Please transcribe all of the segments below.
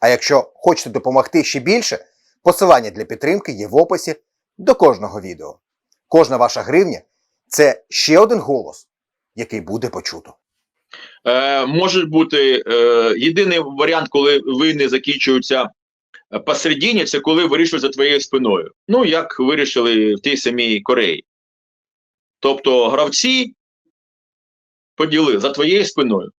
А якщо хочете допомогти ще більше, посилання для підтримки є в описі до кожного відео. Кожна ваша гривня це ще один голос, який буде почуто. Е, може бути е, єдиний варіант, коли війни закінчуються е, посередині, це коли вирішують за твоєю спиною. Ну, як вирішили в тій самій Кореї. Тобто гравці поділили за твоєю спиною.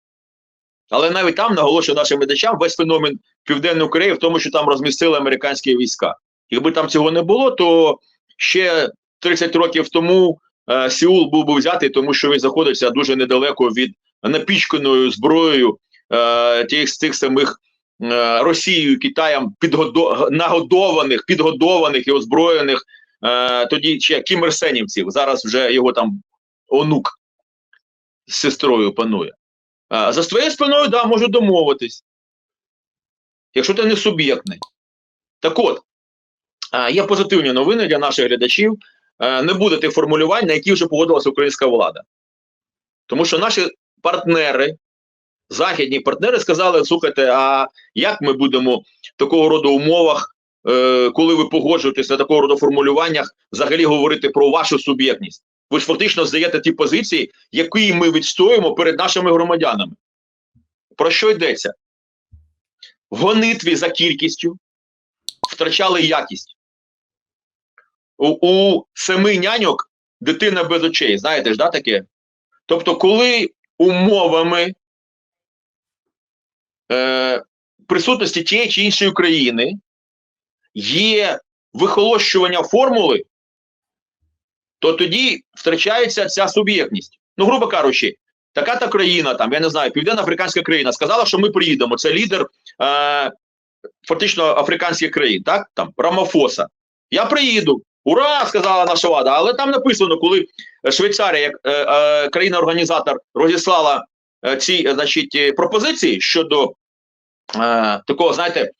Але навіть там наголошую нашим глядачам весь феномен Південної Кореї в тому, що там розмістили американські війська. Якби там цього не було, то ще 30 років тому е, Сеул був би взятий, тому що він знаходився дуже недалеко від напічканою зброєю е, тих, тих самих е, Росією, Китаєм підгодо, нагодованих, підгодованих і озброєних е, тоді ще кімерсенівців. Зараз вже його там онук з сестрою панує. Е, за своєю спиною, да, можу домовитись. Якщо ти не суб'єктний. Так от, е, є позитивні новини для наших глядачів. Е, не буде тих формулювань, на які вже погодилася українська влада. Тому що наші партнери, західні партнери, сказали: слухайте, а як ми будемо в такого роду умовах, е, коли ви погоджуєтесь на такого роду формулюваннях, взагалі говорити про вашу суб'єктність? Ви ж фактично здаєте ті позиції, які ми відстоюємо перед нашими громадянами. Про що йдеться? В гонитві за кількістю втрачали якість. У, у семи няньок дитина без очей. Знаєте ж, да, таке? Тобто, коли умовами е, присутності тієї чи іншої країни є вихолощування формули, то тоді втрачається ця суб'єктність. Ну, грубо кажучи, така та країна, там, я не знаю, Південно-Африканська країна сказала, що ми приїдемо. Це лідер е, фактично африканських країн, так? Там Рамафоса. Я приїду. Ура! сказала наша влада. Але там написано, коли Швейцарія, як е, е, країна-організатор, розіслала е, ці значить, е, пропозиції щодо е, такого, знаєте,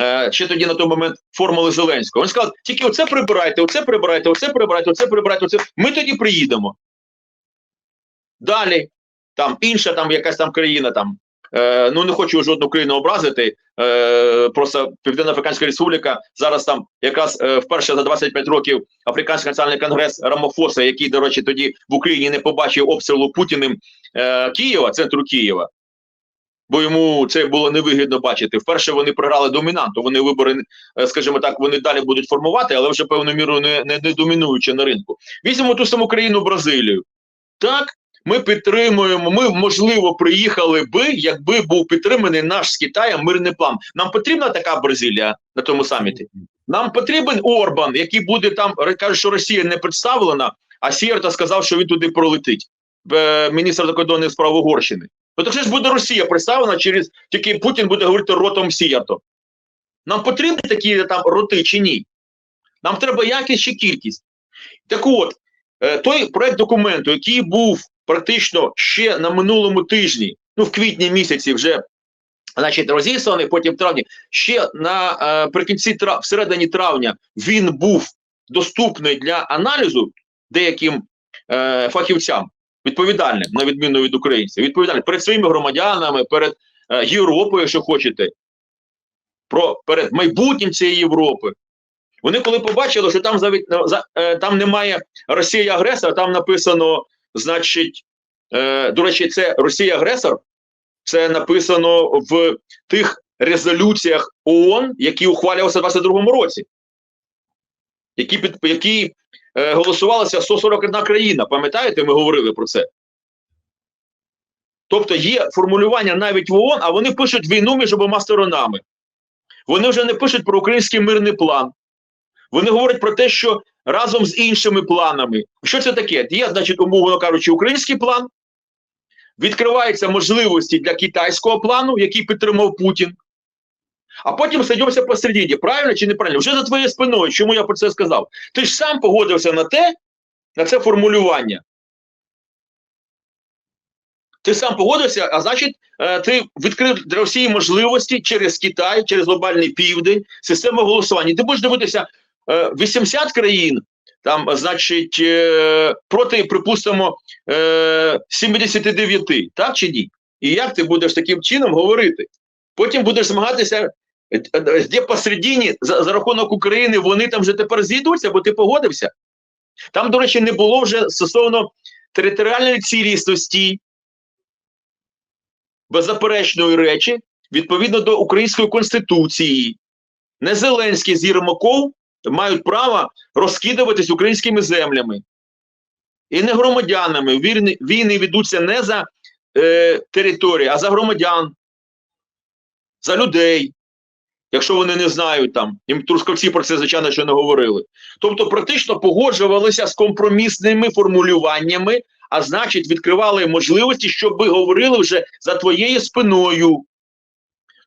е, ще тоді на той момент формули Зеленського. Він сказав, тільки оце прибирайте, оце прибирайте, оце прибирайте, оце прибирайте, оце. Ми тоді приїдемо. Далі, там інша там якась там країна, там, е, ну не хочу жодну країну образити. Е, просто Південно-Африканська Республіка зараз там якраз е, вперше за 25 років Африканський національний конгрес Рамофоса, який, до речі, тоді в Україні не побачив обстрілу Путіним е, Києва, центру Києва. Бо йому це було невигідно бачити. Вперше вони програли домінанту. Вони вибори, е, скажімо так, вони далі будуть формувати, але вже певною мірою не, не, не домінуючи на ринку. Візьмемо ту саму країну Бразилію. Так, ми підтримуємо. Ми можливо приїхали би, якби був підтриманий наш з Китаєм мирний план. Нам потрібна така Бразилія на тому саміті. Нам потрібен Орбан, який буде там каже, що Росія не представлена, а Сєрта сказав, що він туди пролетить. Міністр закордонних справ Угорщини. Ну так же ж буде Росія представлена через тільки Путін буде говорити ротом Сіярто. Нам потрібні такі там роти чи ні? Нам треба якість чи кількість. Так от, е, той проект документу, який був практично ще на минулому тижні, ну в квітні місяці вже значить, розісланий, потім в травні, ще на е, трав, всередині травня він був доступний для аналізу деяким е, фахівцям відповідальним, на відміну від українців, відповідальним перед своїми громадянами, перед е, Європою, якщо хочете, про перед майбутнім цієї Європи. Вони коли побачили, що там завід, за, е, там немає Росія агресор, там написано, значить, е, до речі, це Росія агресор. Це написано в тих резолюціях ООН, які ухвалювалися в 22-му році, які під які е, голосувалася 141 країна. Пам'ятаєте, ми говорили про це. Тобто є формулювання навіть в ООН, а вони пишуть війну між обома сторонами. Вони вже не пишуть про український мирний план. Вони говорять про те, що разом з іншими планами. Що це таке? Є, значить, умовно кажучи, український план. Відкриваються можливості для китайського плану, який підтримав Путін. А потім садимося посередині, правильно чи неправильно? Вже за твоєю спиною, чому я про це сказав? Ти ж сам погодився на те, на це формулювання. Ти сам погодився, а значить, е, ти відкрив для Росії можливості через Китай, через глобальний південь, систему голосування. Ти будеш дивитися е, 80 країн, там, значить, е, проти, припустимо, е, 79, так чи ні? І як ти будеш таким чином говорити? Потім будеш змагатися, е, е, де посередині, за, за рахунок України, вони там вже тепер зійдуться, бо ти погодився. Там, до речі, не було вже стосовно територіальної цілісності, беззаперечної речі, відповідно до української конституції. Не Зеленський з Єрмаков мають право розкидуватись українськими землями. І не громадянами. Війни, війни ведуться не за е, територію, а за громадян, за людей. Якщо вони не знають там, їм трускавці про це, звичайно, що не говорили. Тобто, практично погоджувалися з компромісними формулюваннями, а значить, відкривали можливості, щоб ви говорили вже за твоєю спиною.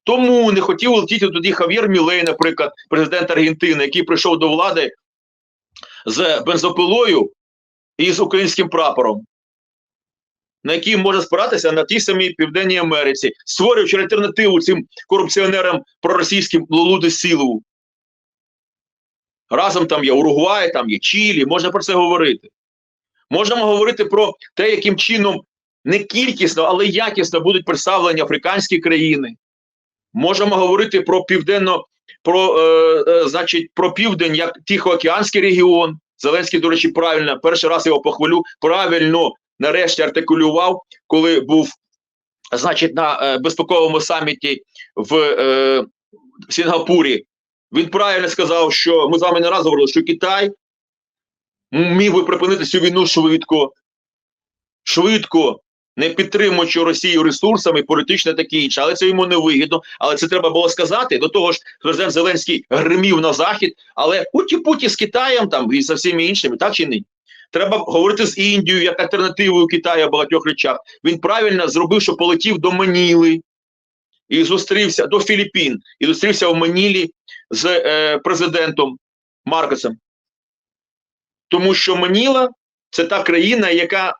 Тому не хотів летіти тоді Хав'єр Мілей, наприклад, президент Аргентини, який прийшов до влади з бензопилою і з українським прапором, на який може спиратися на тій самій Південній Америці, створюючи альтернативу цим корупціонерам проросійським Лулуди Сілову. Разом там є Уругвай, там є Чилі, можна про це говорити. Можемо говорити про те, яким чином не кількісно, але якісно будуть представлені африканські країни. Можемо говорити про південно, про, е, е, значить, про південь як Тихоокеанський регіон. Зеленський, до речі, правильно, перший раз його похвалю, правильно нарешті артикулював, коли був, значить, на е, безпековому саміті в е, Сінгапурі. Він правильно сказав, що ми з вами не раз говорили, що Китай міг би припинити цю війну швидко, швидко, не підтримуючи Росію ресурсами, політично таке інше, але це йому не вигідно. Але це треба було сказати. До того ж, президент Зеленський гримів на захід, але путі-путі з Китаєм там і з всіма іншими, так чи ні? Треба говорити з Індією як альтернативою Китаю в багатьох речах. Він правильно зробив, що полетів до Маніли і зустрівся до Філіппін, і зустрівся в Манілі з е, президентом Маркосом. Тому що Маніла це та країна, яка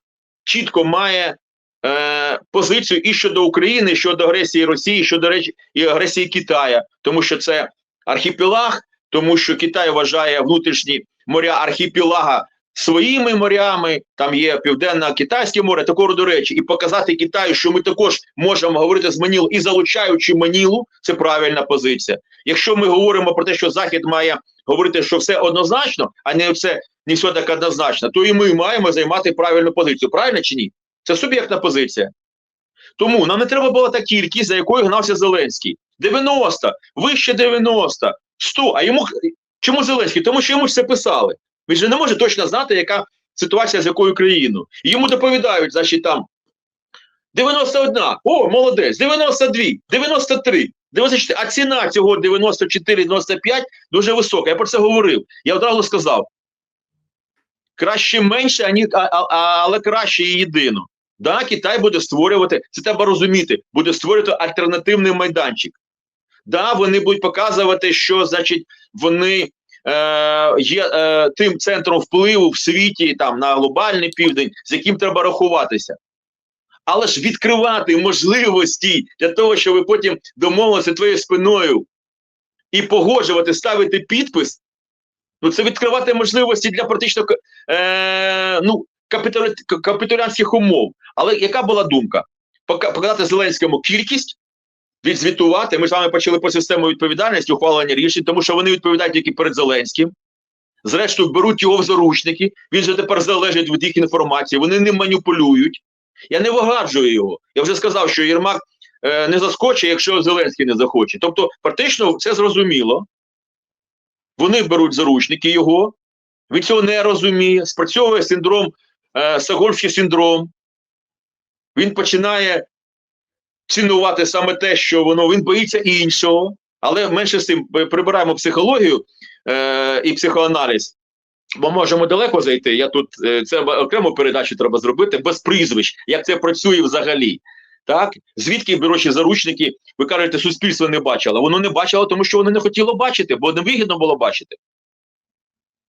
чітко має е, позицію і щодо України, і щодо агресії Росії, і щодо речі, і агресії Китая, тому що це архіпелаг, тому що Китай вважає внутрішні моря архіпелага своїми морями, там є південно-китайське море, такого до речі, і показати Китаю, що ми також можемо говорити з Манілу і залучаючи Манілу, це правильна позиція. Якщо ми говоримо про те, що Захід має говорити, що все однозначно, а не все не все так однозначно, то і ми маємо займати правильну позицію. Правильно чи ні? Це суб'єктна позиція. Тому нам не треба була та кількість, за якою гнався Зеленський. 90, вище 90, 100. А йому чому Зеленський? Тому що йому ж це писали. Він же не може точно знати, яка ситуація з якою країною. Йому доповідають, значить, там 91, о, молодець, 92, 93, 94, а ціна цього 94-95 дуже висока. Я про це говорив. Я одразу сказав. Краще менше, ані, а, а, але краще і єдино. Да, Китай буде створювати, це треба розуміти, буде створювати альтернативний майданчик. Да, вони будуть показувати, що значить вони е, є е, тим центром впливу в світі там на глобальний південь, з яким треба рахуватися. Але ж відкривати можливості для того, щоб ви потім домовилися твоєю спиною і погоджувати, ставити підпис. Ну, це відкривати можливості для практично е, ну, капітуля... капітулянських умов. Але яка була думка? Пока- Показати Зеленському кількість, відзвітувати. Ми з вами почали по систему відповідальності, ухвалення рішень, тому що вони відповідають тільки перед Зеленським. Зрештою, беруть його в заручники, він же тепер залежить від їх інформації, вони ним маніпулюють. Я не вигаджую його. Я вже сказав, що Єрмак е, не заскочить, якщо Зеленський не захоче. Тобто, практично це зрозуміло. Вони беруть заручники його, він цього не розуміє, спрацьовує синдром, е, Стокгольмський синдром. Він починає цінувати саме те, що воно він боїться іншого, але менше з тим прибираємо психологію е, і психоаналіз. Бо можемо далеко зайти. Я тут е, це окрему передачу треба зробити без прізвищ, як це працює взагалі. Так, звідки беручі заручники, ви кажете, суспільство не бачило. Воно не бачило, тому що воно не хотіло бачити, бо невигідно було бачити.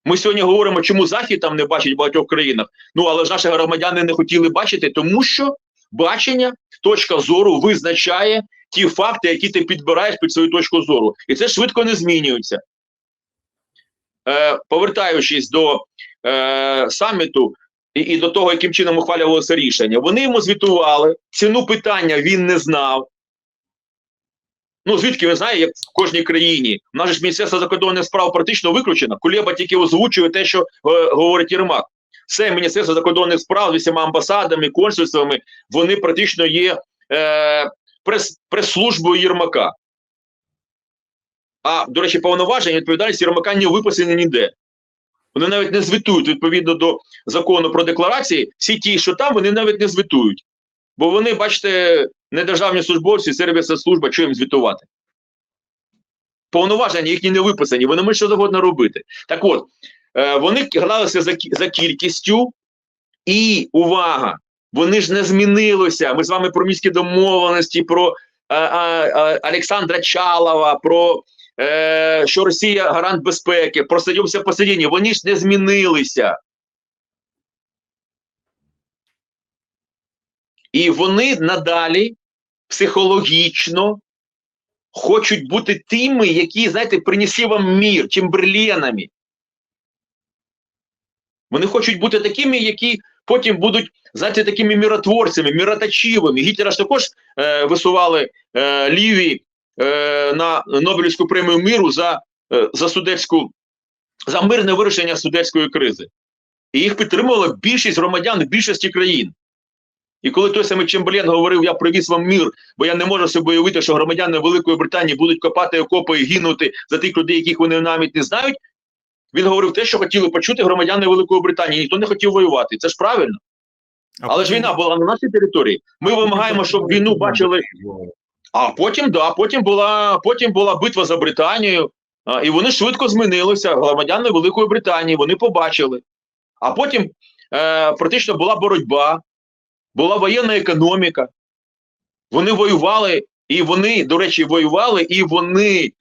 Ми сьогодні говоримо, чому Захід там не бачить в багатьох країнах. Ну але ж наші громадяни не хотіли бачити, тому що бачення, точка зору визначає ті факти, які ти підбираєш під свою точку зору. І це швидко не змінюється. Е, повертаючись до е, саміту і, і до того, яким чином ухвалювалося рішення, вони йому звітували, ціну питання він не знав. Ну, звідки ви знаєте, як в кожній країні. У нас ж Міністерство закордонних справ практично виключено. Кулеба тільки озвучує те, що е, говорить Єрмак. Все Міністерство закордонних справ з усіма амбасадами, консульствами, вони практично є е, прес, прес-службою Єрмака. А, до речі, повноваження відповідальність Єрмака не виписані ніде. Вони навіть не звітують відповідно до закону про декларації. Всі ті, що там, вони навіть не звітують. Бо вони, бачите, не державні службовці, сервісна служба, що їм звітувати. Повноваження їхні не виписані, вони можуть що завгодно робити. Так от, е, вони гралися за, за кількістю, і увага! Вони ж не змінилися. Ми з вами про міські домовленості, про е, е, е, Олександра Чалова, про е, що Росія гарант безпеки, про стадіумся посередині. Вони ж не змінилися. І вони надалі психологічно хочуть бути тими, які, знаєте, принесли вам мір, чемберленами. Вони хочуть бути такими, які потім будуть, знаєте, такими миротворцями, мироточивими. Гітлера ж також е, висували е, ліві е, на Нобелівську премію миру за, е, за судецьку, за мирне вирішення судецької кризи. І їх підтримувала більшість громадян більшості країн. І коли той самий Чемберлен говорив, я привіз вам мір, бо я не можу собі уявити, що громадяни Великої Британії будуть копати окопи і гинути за тих людей, яких вони навіть не знають. Він говорив те, що хотіли почути громадяни Великої Британії. Ніхто не хотів воювати. Це ж правильно. Але ж війна була на нашій території. Ми вимагаємо, щоб війну бачили. А потім, да, потім була, потім була битва за Британію, а, і вони швидко змінилися. Громадяни Великої Британії, вони побачили. А потім е, практично була боротьба, була воєнна економіка. Вони воювали, і вони, до речі, воювали, і вони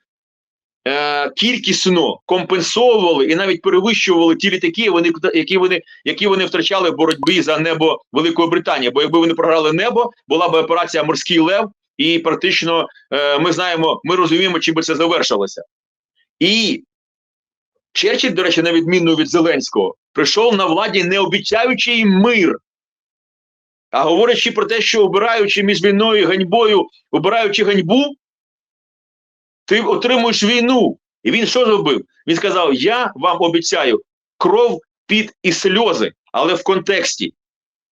е, кількісно компенсовували і навіть перевищували ті літаки, вони, які, вони, які вони втрачали в боротьбі за небо Великої Британії. Бо якби вони програли небо, була б операція Морський Лев, і практично е, ми знаємо, ми розуміємо, чим би це завершилося. І Черчилль, до речі, на відміну від Зеленського, прийшов на владі, не обіцяючи мир, а говорячи про те, що обираючи між війною і ганьбою, обираючи ганьбу, ти отримуєш війну. І він що зробив? Він сказав: Я вам обіцяю кров, під і сльози, але в контексті.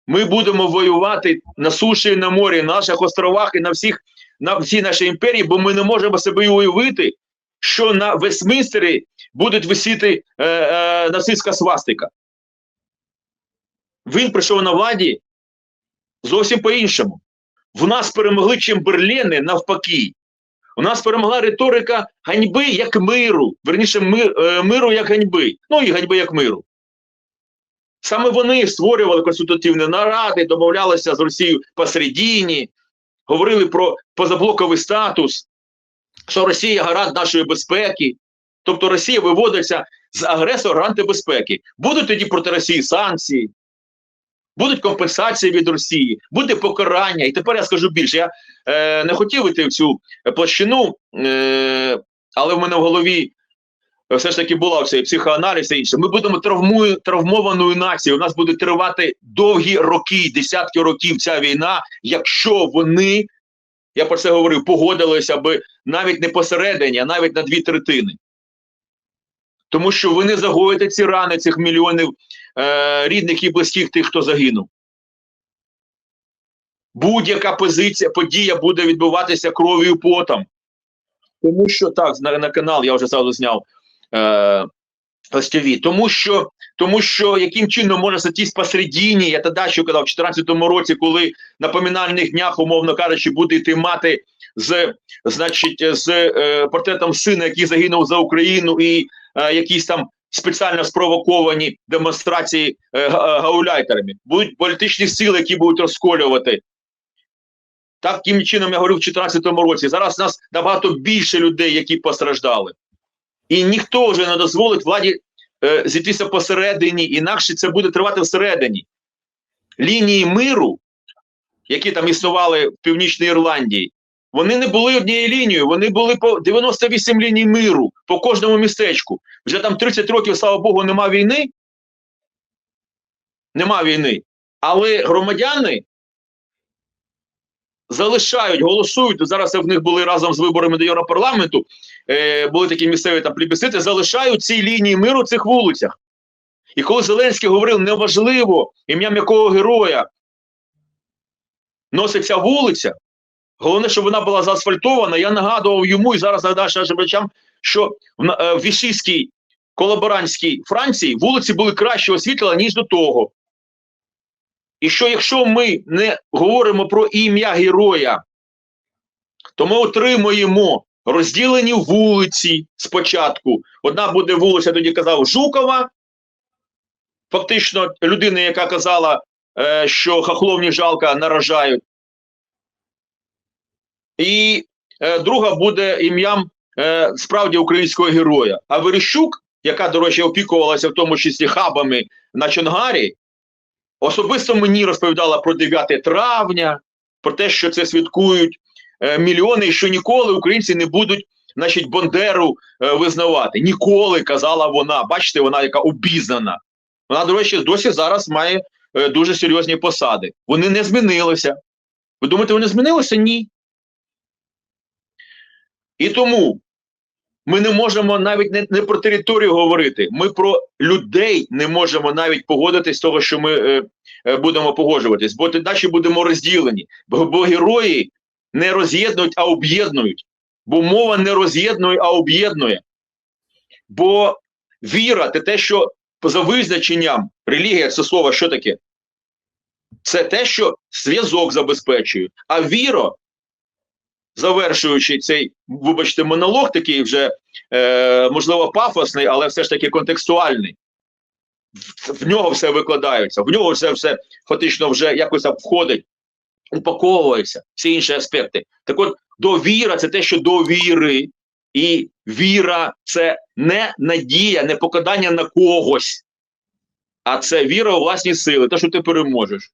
Ми будемо воювати на суші на морі, на наших островах і на всіх на всій нашій імперії, бо ми не можемо собі уявити, що на Вестмінстері будуть висіти е, е, нацистська свастика. Він прийшов на владі зовсім по-іншому. В нас перемогли Чемберлени навпаки. У нас перемогла риторика ганьби як миру, верніше мир, е, миру як ганьби, ну і ганьби як миру. Саме вони створювали консультативні наради, домовлялися з Росією посередині, говорили про позаблоковий статус, що Росія гарант нашої безпеки. Тобто Росія виводиться з агресора гаранти безпеки. Будуть тоді проти Росії санкції, будуть компенсації від Росії, буде покарання. І тепер я скажу більше. Я е, не хотів йти в цю площину, е, але в мене в голові все ж таки була цей психоаналіз і інше. Ми будемо травмую, травмованою нацією. У нас буде тривати довгі роки, десятки років ця війна, якщо вони, я про це говорив, погодилися би навіть не посередині, а навіть на дві третини. Тому що ви не загоїте ці рани цих мільйонів е, рідних і близьких тих, хто загинув. Будь-яка позиція, подія буде відбуватися кров'ю потом. Тому що так, на, на канал я вже зразу зняв е, гостьові. Тому що, тому що яким чином можна сатись посередині, я тоді що казав, в 2014 році, коли на поминальних днях, умовно кажучи, буде йти мати з, значить, з е, портретом сина, який загинув за Україну, і е, якісь там спеціально спровоковані демонстрації е, гауляйтерами. Будуть політичні сили, які будуть розколювати Таким чином я говорив в 2014 році. Зараз нас набагато більше людей, які постраждали. І ніхто вже не дозволить владі е, зійтися посередині, інакше це буде тривати всередині. Лінії миру, які там існували в Північній Ірландії, вони не були однією лінією, вони були по 98 ліній миру по кожному містечку. Вже там 30 років, слава Богу, нема війни. Нема війни. Але громадяни залишають, голосують. Зараз в них були разом з виборами до Європарламенту, е, були такі місцеві там плебісцити, залишають ці лінії миру цих вулицях. І коли Зеленський говорив, неважливо ім'ям якого героя носиться вулиця, головне, щоб вона була заасфальтована, я нагадував йому і зараз нагадаю глядачам, що в, е, вішистській колаборантській Франції вулиці були краще освітлені, ніж до того. І що якщо ми не говоримо про ім'я героя, то ми отримуємо розділені вулиці спочатку. Одна буде вулиця, тоді казав Жукова, фактично людина, яка казала, е, що хахловні жалка наражають. І е, друга буде ім'ям е, справді українського героя. А Верещук, яка, до речі, опікувалася в тому числі хабами на Чонгарі, особисто мені розповідала про 9 травня, про те, що це святкують е, мільйони, і що ніколи українці не будуть значить, Бондеру е, визнавати. Ніколи казала вона. Бачите, вона яка обізнана. Вона, до речі, досі зараз має е, дуже серйозні посади. Вони не змінилися. Ви думаєте, вони змінилися? Ні. І тому ми не можемо навіть не, не про територію говорити. Ми про людей не можемо навіть погодитись з того, що ми е, е, будемо погоджуватись, бо тоді будемо розділені. Бо, бо герої не роз'єднують, а об'єднують. Бо мова не роз'єднує, а об'єднує. Бо віра це те, що за визначенням релігія це слово що таке? Це те, що зв'язок забезпечує. А віра, завершуючи цей, вибачте, монолог, такий вже е, можливо пафосний, але все ж таки контекстуальний. В, нього все викладається, в нього все все фактично вже якось так входить, упаковується, всі інші аспекти. Так от, довіра це те, що довіри, і віра це не надія, не покладання на когось, а це віра у власні сили, те, що ти переможеш.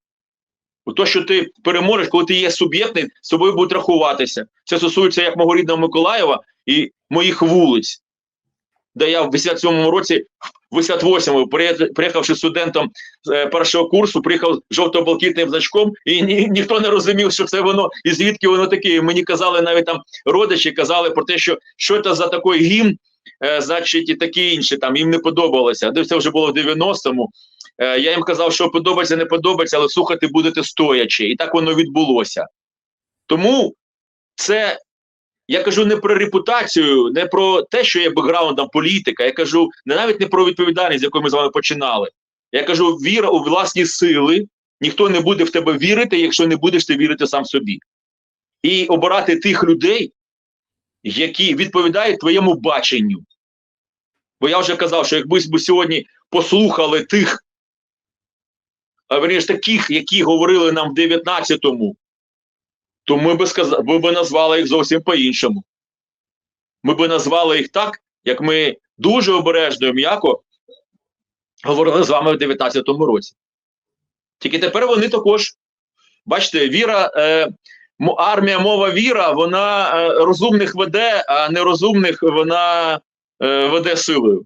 Те, що ти переможеш, коли ти є суб'єктний, з тобою будуть рахуватися. Це стосується як мого рідного Миколаєва і моїх вулиць, де я в 87-му році, в 88-му, приїхавши студентом е, першого курсу, приїхав з жовто-блакитним значком, і ні, ніхто не розумів, що це воно і звідки воно таке. Мені казали навіть там родичі, казали про те, що що це за такий гімн, е, значить, і таке інше. Там їм не подобалося. Де це вже було в 90-му. Е, я їм казав, що подобається, не подобається, але слухати будете стоячи. І так воно відбулося. Тому це я кажу не про репутацію, не про те, що є бекграундом політика. Я кажу не навіть не про відповідальність, з якої ми з вами починали. Я кажу, віра у власні сили. Ніхто не буде в тебе вірити, якщо не будеш ти вірити сам собі. І обирати тих людей, які відповідають твоєму баченню. Бо я вже казав, що якби сьогодні послухали тих, а верніше таких, які говорили нам в 19-му, то ми би сказали, ми би назвали їх зовсім по-іншому. Ми би назвали їх так, як ми дуже обережно і м'яко говорили з вами в 19-му році. Тільки тепер вони також, бачите, віра, е, армія, мова віра, вона е, розумних веде, а нерозумних вона е, веде силою.